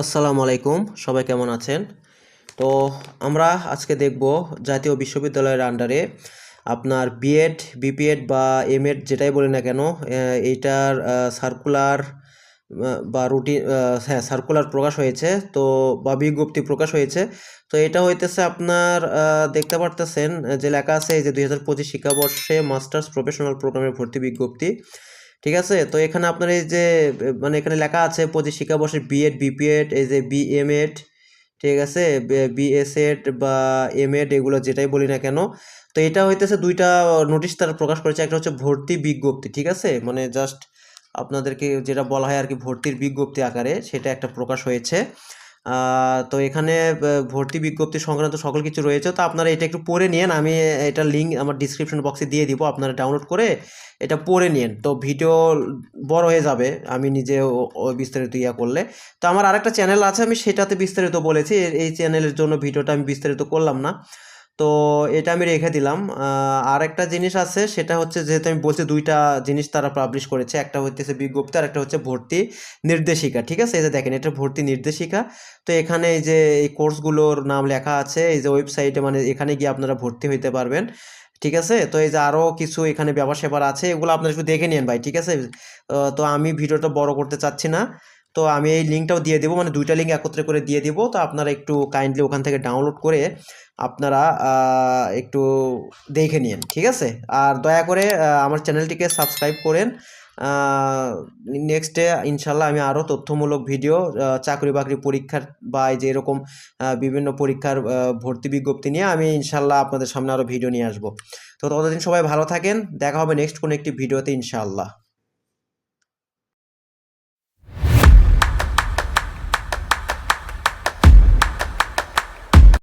আসসালামু আলাইকুম, সবাই কেমন আছেন? তো আমরা আজকে দেখব জাতীয় বিশ্ববিদ্যালয়ের আন্ডারে আপনার বিএড বিপিএড বা এমএড যেটাই বলি না কেন এইটার সার্কুলার বা রুটিন হ্যাঁ সার্কুলার প্রকাশ হয়েছে, তো, বা বিজ্ঞপ্তি প্রকাশ হয়েছে। তো এটা হইতেছে আপনার দেখতে পারতেছেন যে লেখা আছে যে দুই হাজার পঁচিশ শিক্ষাবর্ষে মাস্টার্স প্রফেশনাল প্রোগ্রামের ভর্তি বিজ্ঞপ্তি। ঠিক আছে? তো এখানে আপনার এই যে মানে এখানে লেখা আছে পঁচিশ শিক্ষাবর্ষে বিএড বিপিএড এই যে বিএমএড ঠিক আছে? বিএসএড বা এমএড এগুলো যেটাই বলি না কেন, তো এটা হইতেছে দুইটা নোটিশ তারা প্রকাশ করেছে, একটা হচ্ছে ভর্তি বিজ্ঞপ্তি, ঠিক আছে? মানে জাস্ট আপনাদেরকে যেটা বলা হয় আর কি ভর্তির বিজ্ঞপ্তি আকারে সেটা একটা প্রকাশ হয়েছে। তো এখানে ভর্তি বিজ্ঞপ্তি সংক্রান্ত সকল কিছু রয়েছে, তো আপনারা এটা একটু পড়ে নিন আমি এটা লিঙ্ক আমার ডিসক্রিপশন বক্সে দিয়ে দিব, আপনারা ডাউনলোড করে এটা পড়ে নিন তো ভিডিও বড় হয়ে যাবে, আমি নিজে বিস্তারিত ইয়া করলে। তো আমার আরেকটা চ্যানেল আছে, আমি সেটাতে বিস্তারিত বলেছি এই চ্যানেলের জন্য ভিডিওটা আমি বিস্তারিত করলাম না। তো এটা আমি রেখে দিলাম। আর একটা জিনিস আছে, সেটা হচ্ছে যেহেতু আমি বলছি দুইটা জিনিস তারা পাবলিশ করেছে, একটা হচ্ছে বিজ্ঞপ্তি আর একটা হচ্ছে ভর্তি নির্দেশিকা, ঠিক আছে? এই যে দেখেন, এটা ভর্তি নির্দেশিকা। তো এখানে এই যে এই কোর্সগুলোর নাম লেখা আছে, এই যে ওয়েবসাইটে মানে এখানে গিয়ে আপনারা ভর্তি হইতে পারবেন, ঠিক আছে? তো এই যে আরও কিছু এখানে ব্যাপার স্যাপার আছে, এগুলো আপনারা একটু দেখে নিন ভাই, ঠিক আছে? তো আমি ভিডিওটা বড় করতে চাচ্ছি না। তো আমি এই লিঙ্কটাও দিয়ে দেবো মানে দুইটা লিঙ্ক একত্রে করে দিয়ে দেবো। তো আপনারা একটু কাইন্ডলি ওখান থেকে ডাউনলোড করে আপনারা একটু দেখে নিন, ঠিক আছে? আর দয়া করে আমার চ্যানেলটিকে সাবস্ক্রাইব করেন। নেক্সটে ইনশাল্লাহ আমি আরও তথ্যমূলক ভিডিও চাকরি বাকরি পরীক্ষার বা যে এরকম বিভিন্ন পরীক্ষার ভর্তি বিজ্ঞপ্তি নিয়ে আমি ইনশাল্লাহ আপনাদের সামনে আরও ভিডিও নিয়ে আসব। তো ততদিন সবাই ভালো থাকেন। দেখা হবে নেক্সট কোনো একটি ভিডিওতে ইনশাআল্লাহ